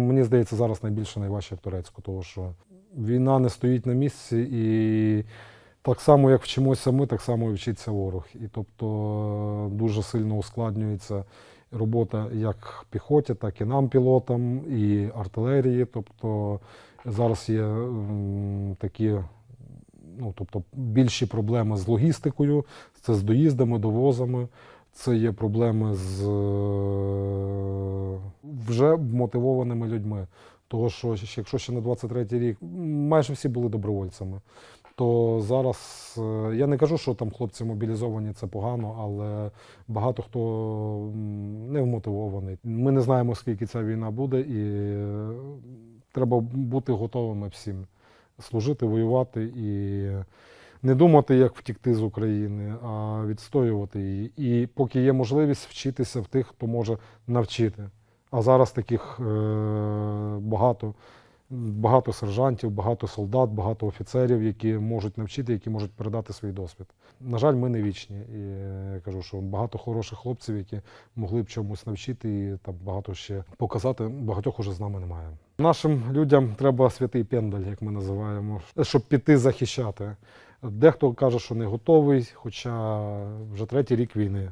Мені здається, зараз найбільше найважче в Турецьку, тому що війна не стоїть на місці, і так само, як вчимося ми, так само і вчиться ворог. І тобто дуже сильно ускладнюється робота як піхоті, так і нам, пілотам, і артилерії. Тобто зараз є такі. Ну, тобто більші проблеми з логістикою, це з доїздами, довозами, це є проблеми з е, вже мотивованими людьми. Того, що якщо ще на 23-й рік майже всі були добровольцями, то зараз е, я не кажу, що там хлопці мобілізовані, це погано, але багато хто не вмотивований. Ми не знаємо, скільки ця війна буде, і е, треба бути готовими всім служити, воювати і не думати, як втікти з України, а відстоювати її. І поки є можливість вчитися в тих, хто може навчити. А зараз таких е, багато, багато сержантів, багато солдат, багато офіцерів, які можуть навчити, які можуть передати свій досвід. На жаль, ми не вічні. І е, я кажу, що багато хороших хлопців, які могли б чомусь навчити і там багато ще показати, багатьох уже з нами немає. Нашим людям треба святий пендаль, як ми називаємо, щоб піти захищати. Дехто каже, що не готовий, хоча вже третій рік війни.